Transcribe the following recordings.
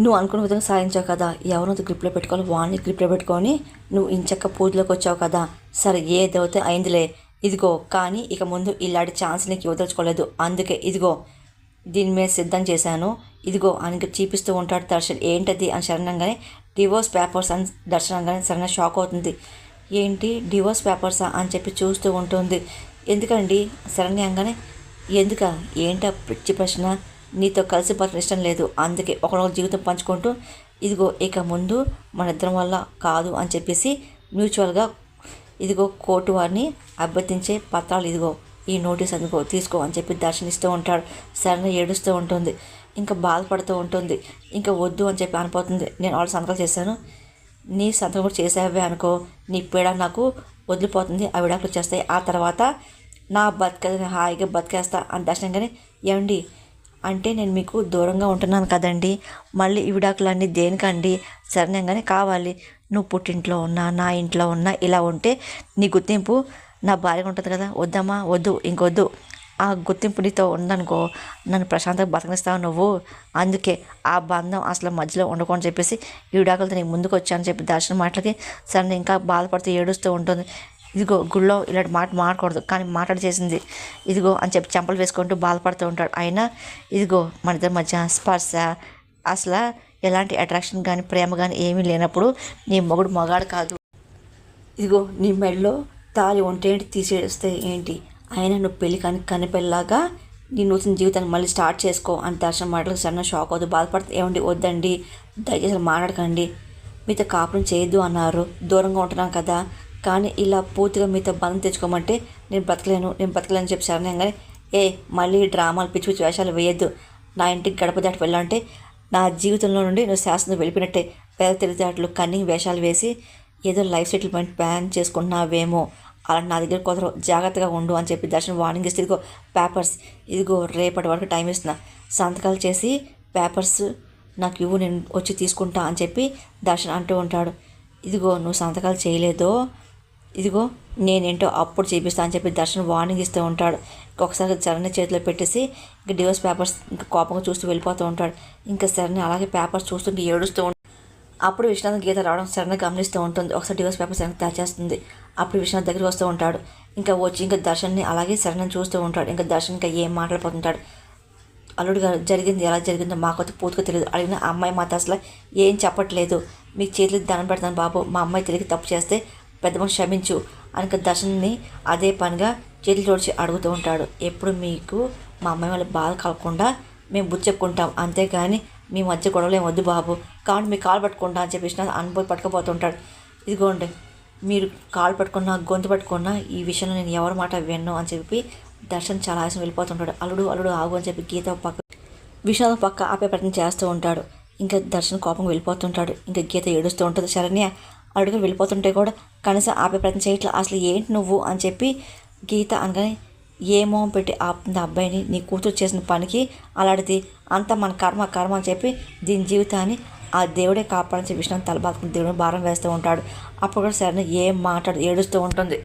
నువ్వు అనుకున్న విధంగా సాధించావు కదా. ఎవరినో గ్రిప్లో పెట్టుకోవాలి వాడిని గ్రిప్లో పెట్టుకొని నువ్వు ఇంచక్క పూజలోకి వచ్చావు కదా. సరే ఏదైతే అయిందిలే. ఇదిగో కానీ ఇక ముందు ఇలాంటి ఛాన్స్ నీకు ఇవ్వదలుచుకోలేదు అందుకే ఇదిగో దీని మీద సిద్ధం చేశాను. ఇదిగో అని చూపిస్తూ ఉంటాడు దర్శన్. ఏంటది అని శరణంగానే డివోర్స్ పేపర్స్ అని దర్శనంగానే సరైన షాక్ అవుతుంది. ఏంటి? డివోర్స్ పేపర్సా అని చెప్పి చూస్తూ ఉంటుంది. ఎందుకండి? శరణ్యంగానే ఎందుక? ఏంటా పిచ్చి ప్రశ్న? నీతో కలిసి బతకడం ఇష్టం లేదు. అందుకే ఒకనొక జీవితం పంచుకుంటూ ఇదిగో ఇక ముందు మన ఇద్దరం వల్ల కాదు అని చెప్పేసి మ్యూచువల్గా ఇదిగో కోర్టు వారిని అభ్యర్థించే పత్రాలు ఇదిగో ఈ నోటీస్ అందుకో తీసుకో అని చెప్పి దర్శనిస్తూ ఉంటాడు. సరైన ఏడుస్తూ ఉంటుంది. ఇంకా బాధపడుతూ ఉంటుంది. ఇంకా వద్దు అని చెప్పి అనిపోతుంది. నేను ఆల్రెడీ సంతకాలు చేశాను. నీ సంతకం కూడా చేసావే అనుకో. నీ పీడ నాకు వదిలిపోతుంది. ఆ విడాకులు వచ్చేస్తాయి. ఆ తర్వాత నా బతిక హాయిగా బతికేస్తా అని దర్శనంగానే ఏమండి అంటే నేను మీకు దూరంగా ఉంటున్నాను కదండి. మళ్ళీ ఈ విడాకులన్నీ దేనికండి? సరణంగానే కావాలి. నువ్వు పుట్టింట్లో ఉన్నా నా ఇంట్లో ఉన్నా ఇలా ఉంటే నీ గుర్తింపు నా భార్యగా ఉంటుంది కదా. వద్దమ్మా వద్దు ఇంకొద్దు. ఆ గుర్తింపు నీతో ఉందనుకో నన్ను ప్రశాంతంగా బతకనిస్తావు నువ్వు. అందుకే ఆ బంధం అసలు మధ్యలో ఉండకూడని చెప్పేసి ఈ విడాకులతో నీకు ముందుకు వచ్చాను చెప్పి దర్శనం మాటలకి సరే ఇంకా బాధపడుతూ ఏడుస్తూ ఉంటుంది. ఇదిగో గుళ్ళో ఇలాంటి మాట మాట్లాడకూడదు కానీ మాట్లాడి చేసింది. ఇదిగో అని చెప్పి చెంపలు వేసుకుంటూ బాధపడుతూ ఉంటాడు. అయినా ఇదిగో మన ఇద్దరి మధ్య స్పర్శ అసలు ఎలాంటి అట్రాక్షన్ కానీ ప్రేమ కానీ ఏమీ లేనప్పుడు నీ మొగుడు మగాడు కాదు. ఇదిగో నీ మెడలో తాలి ఏంటి తీసేస్తే ఏంటి? అయినా నువ్వు పెళ్ళి కానీ కనిపెళ్ళలాగా నీ నూతన జీవితాన్ని మళ్ళీ స్టార్ట్ చేసుకో అని దర్శనం మాటలకు సన్న షాక్ అవుతుంది బాధపడితే ఏమండి వద్దండి దయచేసి మాట్లాడకండి. మీతో కాపురం చేయొద్దు అన్నారు. దూరంగా ఉంటున్నాం కదా. కానీ ఇలా పూర్తిగా మీతో బంధం తెచ్చుకోమంటే నేను బ్రతకలేను నేను బ్రతకలేను చెప్పి శరణంగానే ఏ మళ్ళీ డ్రామాలు పిచ్చి పిచ్చి వేషాలు వేయొద్దు. నా ఇంటికి గడప దాటి వెళ్ళాలంటే నా జీవితంలో నుండి నువ్వు శాసనం వెళ్ళిపోయినట్టే. పేద తెలివితేటలు కన్నింగ్ వేషాలు వేసి ఏదో లైఫ్ సెటిల్మెంట్ ప్లాన్ చేసుకుంటున్నావేమో. అలా నా దగ్గర కుదరవు. జాగ్రత్తగా ఉండు అని చెప్పి దర్శనం వార్నింగ్ ఇస్తే ఇదిగో పేపర్స్. ఇదిగో రేపటి వరకు టైం ఇస్తున్నా. సంతకాలు చేసి పేపర్స్ నాకు ఇవ్వు నేను వచ్చి తీసుకుంటా అని చెప్పి దర్శన్ అంటూ ఉంటాడు. ఇదిగో నువ్వు సంతకాలు చేయలేదో ఇదిగో నేనేంటో అప్పుడు చేపిస్తా అని చెప్పి దర్శన్ వార్నింగ్ ఇస్తూ ఉంటాడు. ఒకసారి చరణ్ చేతిలో పెట్టేసి ఇంకా డివోర్స్ పేపర్స్ ఇంకా కోపంగా చూస్తూ వెళ్ళిపోతూ ఉంటాడు. ఇంకా శరణ్ అలాగే పేపర్స్ చూస్తుంటే ఏడుస్తూ ఉంటాడు అప్పుడు విశ్వనాథ్ గీత రావడం శరణ గమనిస్తూ ఉంటుంది. ఒకసారి డివోర్స్ పేపర్స్ వెనక్కి తెచ్చేస్తుంది అప్పుడు విశ్వనాథ్ దగ్గరికి వస్తూ ఉంటాడు. ఇంకా వచ్చి ఇంకా దర్శన్ని అలాగే శరణ్ చూస్తూ ఉంటాడు. ఇంకా దర్శన్ ఇంకా ఏం మాట్లాడిపోతుంటాడు అల్లుడు గారు జరిగింది ఎలా జరిగిందో మాకైతే పూర్తిగా తెలియదు అడిగిన అమ్మాయి మాత అసలు ఏం చెప్పట్లేదు. మీకు చేతులకు దండం పెడతాను బాబు. మా అమ్మాయి తిరిగి తప్పు చేస్తే పెద్దమ్మ క్షమించు అనక దశని అదే పనిగా చేతులు తోడిచి అడుగుతూ ఉంటాడు. ఎప్పుడు మీకు మా అమ్మాయి వాళ్ళ బాధ కాకుండా మేము బుచ్చెక్కుంటాం అంతేగాని మీ మధ్య గొడవలేం వద్దు బాబు. కాబట్టి మీ కాలు పట్టుకుంటా అని చెప్పేసి అనుభవం పట్టుకుపోతుంటాడు. ఇదిగోండి మీరు కాలు పట్టుకున్నా గొంతు పట్టుకున్నా ఈ విషయంలో నేను ఎవరి మాట విన్ను అని చెప్పి దర్శన్ చాలా ఆయాసం వెళ్ళిపోతుంటాడు. అల్లుడు అల్లుడు ఆగు అని చెప్పి గీత పక్క విషాదం పక్క ఆపే ప్రయత్నం చేస్తూ ఉంటాడు. ఇంకా దర్శన్ కోపం వెళ్ళిపోతుంటాడు. ఇంకా గీత ఏడుస్తూ ఉంటుంది. శరణ్య అడుగు వెళ్ళిపోతుంటే కూడా కనీసం ఆపే ప్రయత్నం చేయట్లా. అసలు ఏంటి నువ్వు అని చెప్పి గీత అనగానే ఏ మొహం పెట్టి ఆపుతుంది అబ్బాయిని? నీ కూతురు చేసిన పనికి అలాంటిది. అంత మన కర్మ కర్మ అని చెప్పి దీని జీవితాన్ని ఆ దేవుడే కాపాడని చెప్పి విషయం తలబాదుకుని దేవుడు భారం వేస్తూ ఉంటాడు. అప్పుడు కూడా సరైన ఏం మాట్లాడు ఏడుస్తూ ఉంటుంది.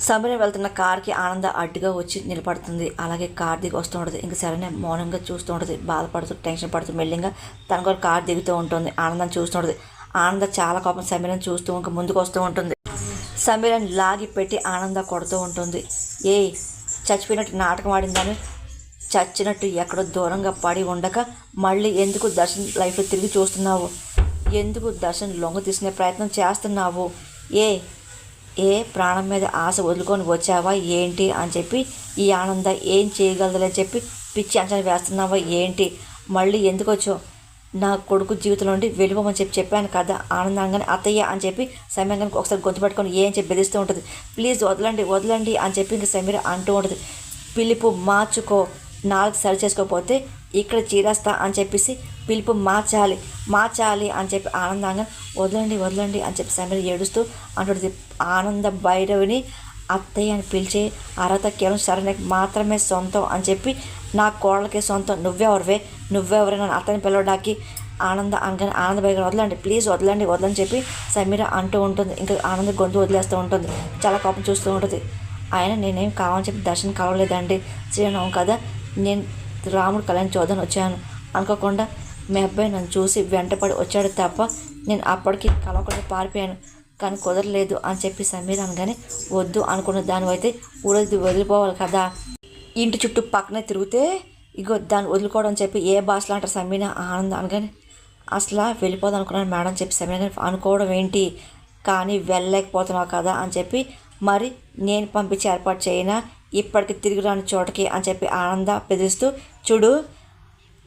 సమీర వెళ్తున్న కార్కి ఆనంద అడ్డుగా వచ్చి నిలబడుతుంది. అలాగే కార్ దిగి వస్తూ ఉంటుంది. ఇంకా సరైన మౌనంగా చూస్తూ ఉంటుంది. బాధపడుతూ టెన్షన్ పడుతూ మెల్లింగా తన కూడా కార్ దిగుతూ ఉంటుంది. ఆనందం చూస్తూ ఉంటుంది. ఆనంద చాలా కోపం సమీరని చూస్తూ ఇంకా ముందుకు వస్తూ ఉంటుంది. సమీరని లాగి పెట్టి ఆనంద కొడుతూ ఉంటుంది. ఏ చచ్చిపోయినట్టు నాటకం ఆడిందని చచ్చినట్టు ఎక్కడో దూరంగా పడి ఉండక మళ్ళీ ఎందుకు దర్శన్ లైఫ్లో తిరిగి చూస్తున్నావు? ఎందుకు దర్శన్ లొంగ తీసుకునే ప్రయత్నం చేస్తున్నావు? ఏ ఏ ప్రాణం మీద ఆశ వదులుకొని వచ్చావా ఏంటి అని చెప్పి ఈ ఆనంద ఏం చేయగలదని చెప్పి పిచ్చి అంచనా వేస్తున్నావా ఏంటి? మళ్ళీ ఎందుకు వచ్చావు? నా కొడుకు జీవితంలో నుండి వెళ్ళిపోమని చెప్పి చెప్పాను కదా ఆనందంగానే అత్తయ్య అని చెప్పి సమయంగా ఒకసారి గొంతు పట్టుకొని ఏం చెప్పి బెదిరిస్తూ ఉంటుంది. ప్లీజ్ వదలండి వదలండి అని చెప్పి ఇంకా సమీర అంటూ ఉంటుంది. పిలుపు మార్చుకో నాలుగు సరి చేసుకోకపోతే ఇక్కడ చీరేస్తా అని చెప్పేసి పిలుపు మార్చాలి మార్చాలి అని చెప్పి ఆనందంగా వదలండి వదలండి అని చెప్పి సమీర ఏడుస్తూ అంటుంది ఆనంద భైరవిని అత్తయ్య అని పిలిచే అర్హత కేవలం శరణకి మాత్రమే సొంతం అని చెప్పి నా కోడలకి సొంతం. నువ్వెవరివే నువ్వెవరే నన్ను అతని పిలవడానికి ఆనంద అంగని ఆనంద భైరవి వదలండి. ప్లీజ్ వదలండి వదలని చెప్పి సమీర అంటూ ఉంటుంది. ఇంకా ఆనంద గొంతు వదిలేస్తూ ఉంటుంది. చాలా కోపం చూస్తూ ఉంటుంది. ఆయన నేనేం కావాలని చెప్పి దర్శనం కావలేదండి శ్రీరామం కదా. నేను రాముడు కళ్యాణ్ చూద్దాని వచ్చాను. అనుకోకుండా మీ అబ్బాయి నన్ను చూసి వెంటపడి వచ్చాడు తప్ప నేను అప్పటికి కలవకుండా పారిపోయాను. కానీ కుదరలేదు అని చెప్పి సమీర అనగానే వద్దు అనుకున్న దానివైతే ఊరది వదిలిపోవాలి కదా. ఇంటి చుట్టూ పక్కనే తిరిగితే ఇగో దాన్ని వదులుకోవడం అని చెప్పి ఏ భాషలో అంటారు సమీన ఆనందం అనగానే అసలు వెళ్ళిపోదాం అనుకున్నాను మేడం చెప్పి సమీన అనుకోవడం ఏంటి? కానీ వెళ్ళలేకపోతున్నావు కదా అని చెప్పి మరి నేను పంపించి ఏర్పాటు చేయనా? ఇప్పటికి తిరిగి రాని చోటకి అని చెప్పి ఆనంద బెదిరిస్తూ చూడు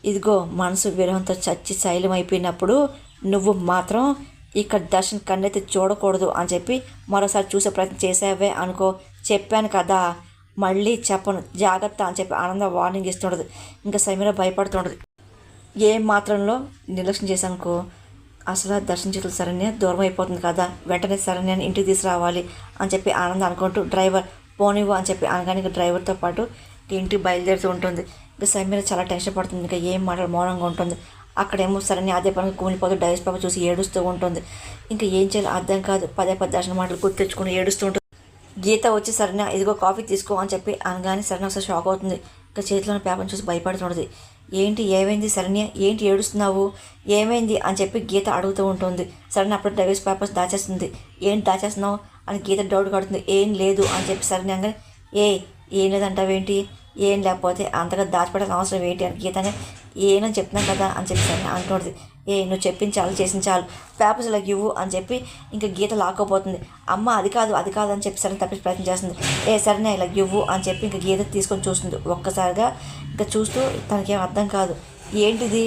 ఇదిగో మనసు విరహంతో చచ్చి శైలం అయిపోయినప్పుడు నువ్వు మాత్రం ఇక్కడ దర్శన్ కన్నెత్తి చూడకూడదు అని చెప్పి మరోసారి చూసే ప్రయత్నం చేసావే అనుకో చెప్పాను కదా మళ్ళీ చెప్పను. జాగ్రత్త అని చెప్పి ఆనంద వార్నింగ్ ఇస్తుండదు ఇంకా సమీర భయపడుతుండదు ఏ మాత్రంలో నిర్లక్ష్యం చేశానుకో అసలు దర్శన చేతులు దూరం అయిపోతుంది కదా వెంటనే సరణ్యాన్ని ఇంటికి తీసుకురావాలి అని చెప్పి ఆనందం అనుకుంటూ డ్రైవర్ పోనివ్వు అని చెప్పి అనగానే ఇంకా డ్రైవర్తో పాటు ఇంటికి బయలుదేరుతూ ఉంటుంది. ఇంకా సమీర చాలా టెన్షన్ పడుతుంది. ఇంకా ఏం మాటలు మౌనంగా ఉంటుంది. అక్కడేమో సరైన అదే పనికి కూలిపోతూ డైవర్స్ పాప చూసి ఏడుస్తూ ఉంటుంది. ఇంకా ఏం చేయాలో అర్థం కాదు. పదే పదే దర్శన మాటలు గుర్తు తెచ్చుకుని ఏడుస్తూ ఉంటుంది. గీత వచ్చి సరైన ఇదిగో కాఫీ తీసుకో అని చెప్పి అనగానే సరైన ఒకసారి షాక్ అవుతుంది. ఇంకా చేతిలో పేపర్ని చూసి భయపడుతుంటుంది ఏంటి ఏమైంది సరణ్య ఏంటి ఏడుస్తున్నావు? ఏమైంది అని చెప్పి గీత అడుగుతూ ఉంటుంది. సరైన అప్పుడు డైవర్స్ పేపర్స్ దాచేస్తుంది. ఏంటి దాచేస్తున్నావు? అని గీత డౌట్ కడుతుంది. ఏం లేదు అని చెప్పి సరైన అనగానే ఏ ఏం లేదంటావేంటి? ఏం లేకపోతే అంతగా దాచిపెట్టాల్సిన అవసరం ఏంటి? అని గీతనే ఏనని చెప్తున్నాం కదా అని చెప్పి సరే అంటుంది ఏ నువ్వు చెప్పించాలి చాలు చేసిన చాలు. పేపర్స్ ఇలా ఇవ్వు అని చెప్పి ఇంకా గీత లాక్కోపోతుంది. అమ్మ అది కాదు అది కాదు అని చెప్పి సరే తప్పించి ప్రయత్నం చేస్తుంది. ఏ సరేనే ఇలా ఇవ్వు అని చెప్పి ఇంకా గీత తీసుకొని చూస్తుంది. ఒక్కసారిగా ఇంకా చూస్తూ తనకేం అర్థం కాదు. ఏంటిది?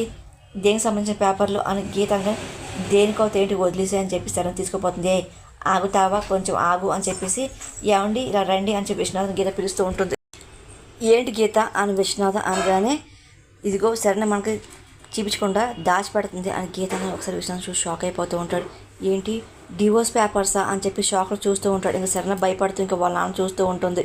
దేనికి సంబంధించిన పేపర్లు అని గీత అనగా దేనికో ఏంటి వదిలేసే అని చెప్పి సరే తీసుకుపోతుంది. ఏ ఆగుతావా? కొంచెం ఆగు అని చెప్పేసి ఏమండి ఇలా రండి అని చెప్పి విశ్వనాథ్ గీత పిలుస్తూ ఉంటుంది. ఏంటి గీత అని విశ్వనాథ అనగానే ఇదిగో సరైన మనకి చూపించకుండా దాచిపెడుతుంది అని గీత ఒకసారి విషయం చూసి షాక్ అయిపోతూ ఉంటాడు. ఏంటి? డివోర్స్ పేపర్సా అని చెప్పి షాక్లో చూస్తూ ఉంటాడు. ఇంకా సరైన భయపడుతూ ఇంకా వాళ్ళ నాన్న చూస్తూ ఉంటుంది.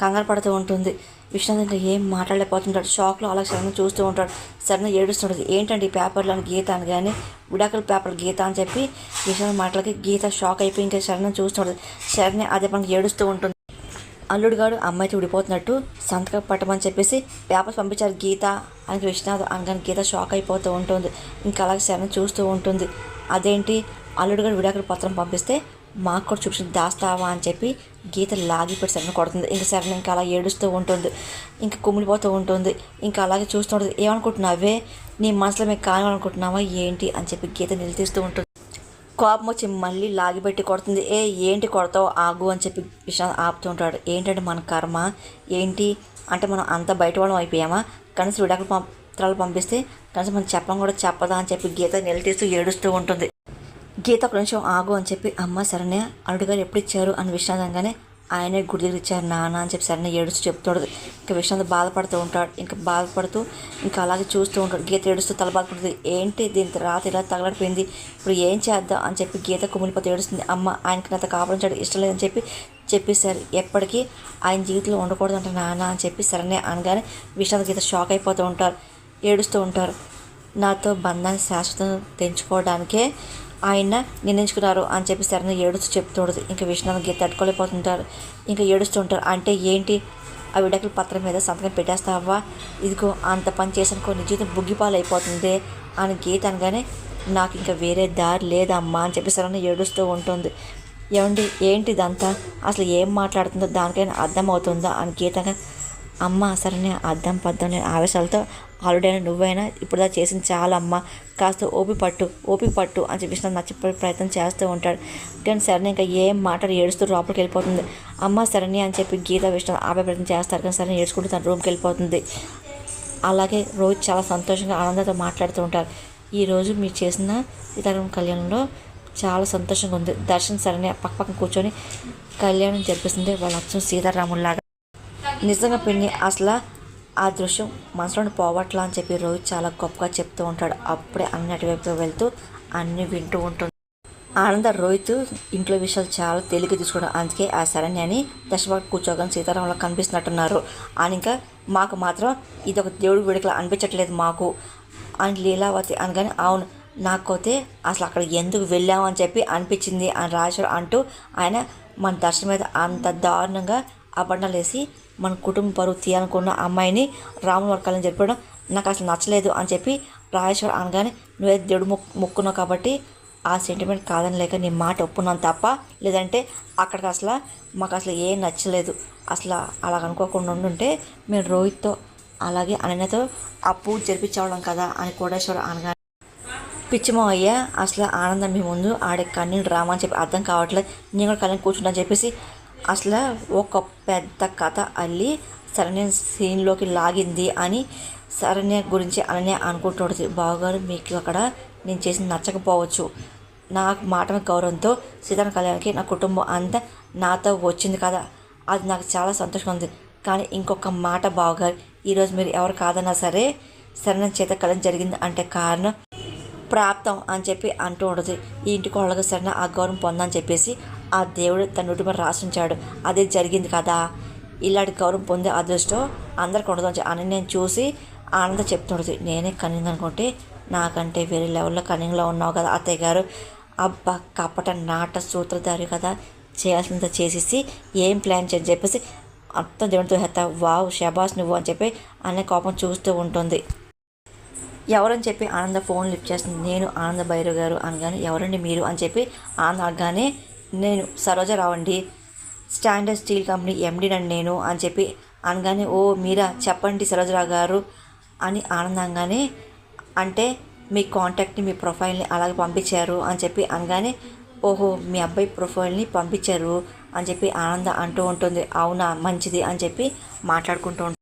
కంగారు పడుతూ ఉంటుంది. విశ్వనాథ్ ఇంకా ఏం మాట్లాడలేకపోతుంటాడు. షాక్లో అలా శరణ చూస్తూ ఉంటాడు. సరైన ఏడుస్తుంటుంది. ఏంటంటే ఈ పేపర్లో అని గీత అని కానీ విడాకుల పేపర్ గీత అని చెప్పి విశ్వనాథ్ మాటలకి గీత షాక్ అయిపోయి ఇంకా శరణ చూస్తుంటుంది శరణి అదే పనికి ఏడుస్తూ ఉంటుంది. అల్లుడుగాడు అమ్మాయికి విడిపోతున్నట్టు సంతకం పట్టమని చెప్పేసి పేపర్స్ పంపించారు గీత అని విశ్వనాథ్ అనగానే గీత షాక్ అయిపోతూ ఉంటుంది. ఇంకా అలాగే శరణ్ చూస్తూ ఉంటుంది. అదేంటి? అల్లుడుగాడు విడాకుల పత్రం పంపిస్తే మాకు కూడా చూపించి దాస్తావా అని చెప్పి గీత లాగిపెట్టి శరణ్ కొడుతుంది. ఇంకా శరణ్ ఇంకా అలా ఏడుస్తూ ఉంటుంది. ఇంకా కుమిలిపోతూ ఉంటుంది. ఇంకా అలాగే చూస్తూ ఉంటుంది. ఏమనుకుంటున్నావే? నీ మనసులో మేము కావాలనుకుంటున్నావా ఏంటి? అని చెప్పి గీత నిలదీస్తూ ఉంటుంది. కోపం వచ్చి మళ్ళీ లాగిపెట్టి కొడుతుంది. ఏ ఏంటి కొడతావు? ఆగు అని చెప్పి విశ్వనాథ్ ఆపుతుంటాడు ఏంటంటే మన కర్మ? ఏంటి? అంటే మనం అంత బయట వాళ్ళం అయిపోయామా? కనీసం విడాకులు పత్రాలు పంపిస్తే కనీసం మనం చెప్పడం కూడా చెప్పదా అని చెప్పి గీత నిలదీస్తూ ఏడుస్తూ ఉంటుంది. గీత ఒక నిమిషం ఆగు అని చెప్పి అమ్మ సరేనే అల్లుడు గారు ఎప్పుడు ఇచ్చారు? అని విశ్వనాథ్ అనగానే ఆయనే గుడి దగ్గర ఇచ్చారు నాన్న అని చెప్పి సరైన ఏడుస్తూ చెప్తాడు. ఇంకా విశ్వనాథ్ బాధపడుతూ ఉంటాడు. ఇంకా బాధపడుతూ ఇంకా అలాగే చూస్తూ ఉంటాడు. గీత ఏడుస్తూ తల బాధపడుతుంది ఏంటి దీని రాత ఇలా తగలడిపోయింది? ఇప్పుడు ఏం చేద్దాం? అని చెప్పి గీత కుమిలిపోతే ఏడుస్తుంది. అమ్మ ఆయనకి నాతో కాపాడించాడు ఇష్టం లేదని చెప్పి చెప్పేశారు. ఎప్పటికీ ఆయన జీవితంలో ఉండకూడదు అంటే నాన్న అని చెప్పి సరైన అనగానే విశ్వనాథ్ గీత షాక్ అయిపోతూ ఉంటారు ఏడుస్తూ ఉంటారు. నాతో బంధాన్ని శాశ్వతం తెంచుకోవడానికే ఆయన నిర్ణయించుకున్నారు అని చెప్పి సరైన ఏడుస్తూ చెప్తుండదు ఇంకా విష్ణు గీత తట్టుకోలేకపోతుంటారు. ఇంకా ఏడుస్తుంటారు అంటే ఏంటి? ఆ విడాకుల పత్రం మీద సంతకం పెట్టేస్తావా? ఇదిగో అంత పని చేసానుకో నీ జీవితం బుగ్గిపాలు అయిపోతుంది అని గీత అనగానే నాకు ఇంకా వేరే దారి లేదమ్మా అని చెప్పి సరైన ఏడుస్తూ ఉంటుంది. ఏమండి? ఏంటి ఇదంతా అసలు ఏం మాట్లాడుతుందో దానికైనా అర్థమవుతుందా అని గీతగా అమ్మ సరేనే అద్దం పద్దం లేని ఆవేశాలతో ఆల్రెడీ నువ్వైనా ఇప్పుడు దా చేసింది చాలా అమ్మ. కాస్త ఓపి పట్టు ఓపి పట్టు అని చెప్పేసి నాకు నచ్చే ప్రయత్నం చేస్తూ ఉంటాడు. కానీ సరే ఇంకా ఏం మాటలు ఏడుస్తూ లోపలికి వెళ్ళిపోతుంది. అమ్మ సరేనే అని చెప్పి గీత విష్ణు ఆపే ప్రయత్నం చేస్తారు కానీ సరే ఏడ్చుకుంటూ తన రూమ్కి వెళ్ళిపోతుంది. అలాగే రోజు చాలా సంతోషంగా ఆనందంతో మాట్లాడుతూ ఉంటారు. ఈరోజు మీరు చేసిన సీతారామ కళ్యాణంలో చాలా సంతోషంగా ఉంది. దర్శన్ సరైన పక్క పక్కన కూర్చొని కళ్యాణం జరిపిస్తుంది వాళ్ళ అచ్చం సీతారాముల్లాగా నిజంగా పిన్ని అసలు ఆ దృశ్యం మనసులోని పోవట్లా అని చెప్పి రోహిత్ చాలా గొప్పగా చెప్తూ ఉంటాడు. అప్పుడే అన్ని అటువైపు వెళ్తూ అన్ని వింటూ ఉంటుంది. ఆనంద రోహిత్ ఇంట్లో విషయాలు చాలా తేలిక తీసుకోవడం అందుకే ఆ శరణ్య అని దశభాగ కూర్చోగానే సీతారాంలో కనిపిస్తున్నట్టున్నారు. అని ఇంకా మాకు మాత్రం ఇది ఒక దేవుడి వేడుకలా అనిపించట్లేదు మాకు అని లీలావతి అనగానే అవును నాకపోతే అసలు అక్కడ ఎందుకు వెళ్ళామని చెప్పి అనిపించింది అని రాజు అంటూ ఆయన మన దర్శనం మీద అంత దారుణంగా అబండాలు వేసి మన కుటుంబ పరువు తీయాలనుకున్న అమ్మాయిని రాముని వర్కాలని చెప్పడం నాకు అసలు నచ్చలేదు అని చెప్పి రాజేశ్వర్ అనగానే నువ్వే దేవుడు మొక్కు మొక్కున్నావు కాబట్టి ఆ సెంటిమెంట్ కాదని లేక నీ మాట ఒప్పున్నాను తప్ప లేదంటే అక్కడికి అసలు మాకు అసలు ఏం నచ్చలేదు. అసలు అలా అనుకోకుండా ఉండుంటే మేము రోహిత్తో అలాగే అనన్యతో ఆ పూజ కదా అని కోటేశ్వర అనగా అయ్యా అసలు ఆనందం మీ ముందు ఆడే కన్నీళ్ళు రామని అని చెప్పి అర్థం కావట్లేదు. నేను కూడా కళ్ళని కూర్చుంటా అని చెప్పేసి అసలు ఒక పెద్ద కథ అల్లి సరణ్య సీన్లోకి లాగింది అని సరణ్య గురించి అననే అనుకుంటుంది బావగారు మీకు అక్కడ నేను చేసి నచ్చకపోవచ్చు. నాకు మాట గౌరవంతో సీతారామ కళ్యాణ్కి నా కుటుంబం అంతా నాతో వచ్చింది కదా. అది నాకు చాలా సంతోషంగా ఉంది. కానీ ఇంకొక మాట బావగారు ఈరోజు మీరు ఎవరు కాదన్నా సరే శరణ్య చేత కళ్యాణం జరిగింది అంటే కారణం ప్రాప్తం అని చెప్పి అంటూ ఉండదు ఈ ఇంటి కోళ్ళగా సరైన ఆ గౌరవం పొందని చెప్పేసి ఆ దేవుడు తన నుటి మీద రాసించాడు. అదే జరిగింది కదా. ఇలాంటి గౌరవం పొందే అదృష్టం అందరికి ఉండదు అని నేను చూసి ఆనంద చెప్తుండదు. నేనే కనింగ్ అనుకుంటే నాకంటే వేరే లెవెల్లో కనింగ్లో ఉన్నావు కదా అత్తయ్య గారు. అబ్బా కపట నాట సూత్రధారి కదా. చేయాల్సినంత చేసేసి ఏం ప్లాన్ చేయని చెప్పేసి మొత్తం దేవుడితో హెత్త వావ్ షబాస్ నువ్వు అని చెప్పి అనే కోపం చూస్తూ ఉంటుంది. ఎవరని చెప్పి ఆనంద ఫోన్ లిఫ్ట్ చేస్తుంది. నేను ఆనంద భైరవ్ గారు అనగానే ఎవరండి మీరు అని చెప్పి ఆనంద అనగానే నేను సరోజరావు అండి స్టాండర్డ్ స్టీల్ కంపెనీ ఎండీనండి నేను అని చెప్పి అనగానే ఓ మీరా చెప్పండి సరోజరావు గారు అని ఆనందంగానే అంటే మీ కాంటాక్ట్ని మీ ప్రొఫైల్ని అలాగే పంపించారు అని చెప్పి అనగానే ఓహో మీ అబ్బాయి ప్రొఫైల్ని పంపించారు అని చెప్పి ఆనంద అంటూ ఉంటుంది. అవునా మంచిది అని చెప్పి మాట్లాడుకుంటూ ఉంటుంది